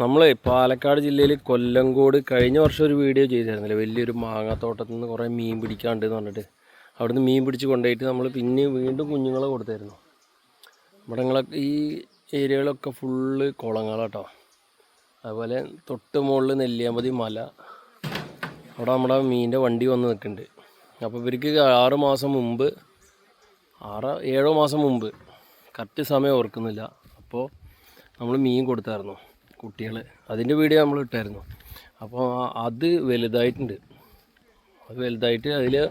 നമ്മളെ പാലക്കാട് ജില്ലയിൽ കൊല്ലങ്കോട് കഴിഞ്ഞ വർഷം ഒരു വീഡിയോ ചെയ്തിരുന്നില്ല? വലിയൊരു മാങ്ങാത്തോട്ടത്തിൽ നിന്ന് കുറേ മീൻ പിടിക്കാണ്ട് എന്ന് പറഞ്ഞിട്ട്. അവിടുന്ന് മീൻ പിടിച്ച് കൊണ്ടുപോയിട്ട് നമ്മൾ പിന്നെ വീണ്ടും കുഞ്ഞുങ്ങളെ കൊടുത്തായിരുന്നു. ഇവിടങ്ങളൊക്കെ ഈ ഏരിയകളൊക്കെ ഫുള്ള് കുളങ്ങളാട്ടോ. അതുപോലെ തൊട്ട് മുകളിൽ നെല്ലിയാമ്പതി മല. അവിടെ നമ്മുടെ മീനിന്റെ വണ്ടി വന്ന് നിൽക്കുന്നുണ്ട്. അപ്പോൾ ഇവർക്ക് ആറ് മാസം മുമ്പ് ആറ് ഏഴോ മാസം മുമ്പ് കറക്റ്റ് സമയം ഓർക്കുന്നില്ല. അപ്പോൾ നമ്മൾ മീൻ കൊടുത്തായിരുന്നു. കുട്ടികൾ അതിന്റെ വീഡിയോ നമ്മൾ ഇട്ടായിരുന്നു. അപ്പോൾ അത് വലുതായിട്ടുണ്ട്. അത് വലുതായിട്ട് അതിൽ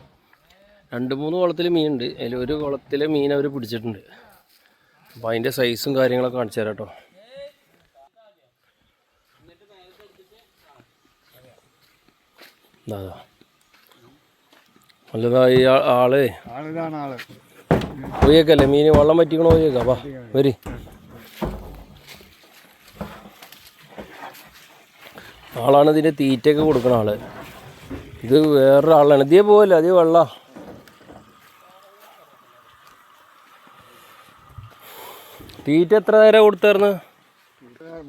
രണ്ട് മൂന്ന് കുളത്തിൽ മീനുണ്ട്. അതിൽ ഒരു കുളത്തിലെ മീൻ അവർ പിടിച്ചിട്ടുണ്ട്. അപ്പോൾ അതിന്റെ സൈസും കാര്യങ്ങളൊക്കെ കാണിച്ചു തരാം കേട്ടോ. നല്ലതായി ഇതാ. നല്ലതാ ഈ ആ- ആൾ. ആളിതാണ് ആൾ. പോയേക്കല്ലേ? മീന് വെള്ളം പറ്റിക്കണോ പോയേക്കാ. വാ വരി. ആളാണ് ഇതിന്റെ തീറ്റയൊക്കെ കൊടുക്കുന്ന ആൾ. ഇത് വേറൊരാളാണ്. ഇതേ പോവല്ല അതേ വെള്ള. തീറ്റ എത്ര നേരം കൊടുത്തായിരുന്നു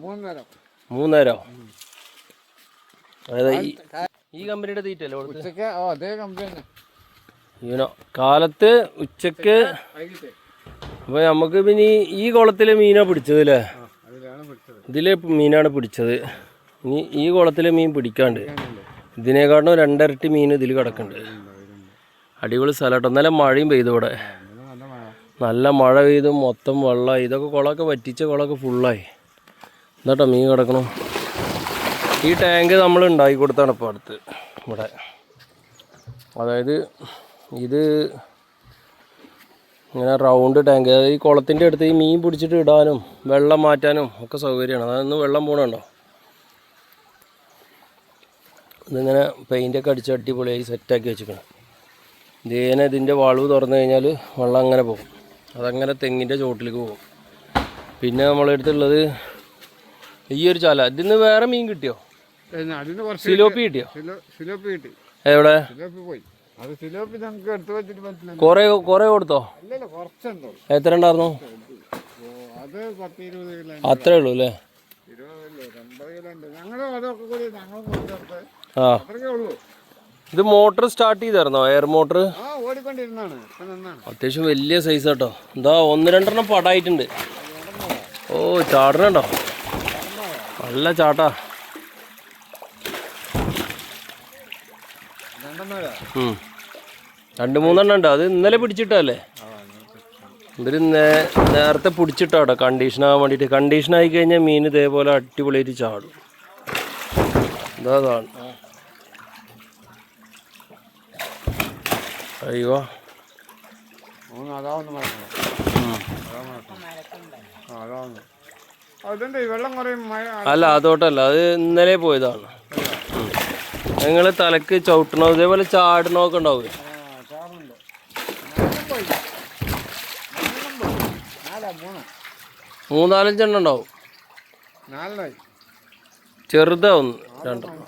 മൂന്ന് നേരം മൂന്നേരോ അതായത് ഈ കമ്പനിയുടെ തീറ്റ അല്ലേ കൊടുത്ത് ഉച്ചയ്ക്ക് അതേ കമ്പനി തന്നെ. ഇവനോ? കാലത്ത് ഉച്ചയ്ക്ക് അപ്പൊ അപ്പോൾ നമുക്ക് പിന്നെ ഈ- കുളത്തിലെ മീനാണ് പിടിച്ചത് അല്ലേ? ഇതിലെ മീനാണ് പിടിച്ചത്. ഇനി ഈ കുളത്തിലെ മീൻ പിടിക്കാണ്ട്. ഇതിനേക്കാട്ടും രണ്ടരട്ടി മീൻ ഇതിൽ കിടക്കുന്നുണ്ട്. അടിപൊളി സ്ഥലം നല്ല മഴയും പെയ്തു ഇവിടെ. നല്ല മഴ പെയ്തു മൊത്തം വെള്ളമായി ഇതൊക്കെ കുളമൊക്കെ വറ്റിച്ച കുളമൊക്കെ ഫുള്ളായി എന്താട്ടോ മീൻ കിടക്കണം. ഈ ടാങ്ക് നമ്മൾ ഉണ്ടാക്കി കൊടുത്താണ് ഇപ്പോൾ അടുത്ത്. ഇവിടെ. അതായത് ഇത് ഇങ്ങനെ റൗണ്ട് ടാങ്ക് അതായത് ഈ കുളത്തിന്റെ അടുത്ത് ഈ മീൻ പിടിച്ചിട്ട് ഇടാനും വെള്ളം മാറ്റാനും ഒക്കെ സൗകര്യമാണ്. അതൊന്ന് വെള്ളം പോകണുണ്ടോ ഇതിങ്ങനെ പെയിന്റൊക്കെ അടിച്ച് അടിപൊളിയായി സെറ്റാക്കി വെച്ചിരിക്കണം. ഇതേനെ ഇതിന്റെ വളവ് തുറന്നു കഴിഞ്ഞാൽ വെള്ളം അങ്ങനെ പോകും. അതങ്ങനെ തെങ്ങിന്റെ ചോട്ടിലേക്ക് പോകും. പിന്നെ നമ്മളെടുത്തുള്ളത് ഈ ഒരു ചാല. ഇതിന്ന് വേറെ മീൻ കിട്ടിയോ? സിലോപ്പി കിട്ടിയോ? സിലോപ്പി കിട്ടി. എവിടെ? കൊറേ കൊറേ കൊടുത്തോ? എത്ര ഉണ്ടായിരുന്നു? അത്രേ ഉള്ളൂ അല്ലേ? ആ. ഇത് മോട്ടർ സ്റ്റാർട്ട് ചെയ്തായിരുന്നോ? Air motor? അത്യാവശ്യം വലിയ സൈസ് കേട്ടോ എന്താ ഒന്ന് രണ്ടെണ്ണം പടായിട്ടുണ്ട്. ഓ ചാടണുണ്ടോ? നല്ല ചാട്ടാ. രണ്ടു മൂന്നെണ്ണം ഉണ്ട്. അത് ഇന്നലെ പിടിച്ചിട്ടല്ലേ ഇവർ നേരത്തെ പിടിച്ചിട്ടാട്ടോ കണ്ടീഷൻ ആവാൻ വേണ്ടിയിട്ട്. കണ്ടീഷൻ ആയി കഴിഞ്ഞാൽ മീൻ ഇതേപോലെ അടിപൊളിയായിട്ട് ചാടും. ഇതാ അതാണ് അയ്യോ മൂന്ന് അതാവുന്ന മറക്കണം അതാ മറക്കണം ആ അതാവുന്നു അതുണ്ട് ഈ വെള്ളം കുറയും മഴ അല്ല അതോട്ടല്ല. അത് ഇന്നലെ പോയതാണ്. നിങ്ങൾ തലക്ക് ചവിട്ടണോ? ഇതേപോലെ ചാടണോ ഒക്കെ ഉണ്ടാവും മൂന്നാലഞ്ചെണ്ണം ഉണ്ടാവും. ചെറുതാവുന്നു ചെറുതാ ഒന്ന് രണ്ടെണ്ണം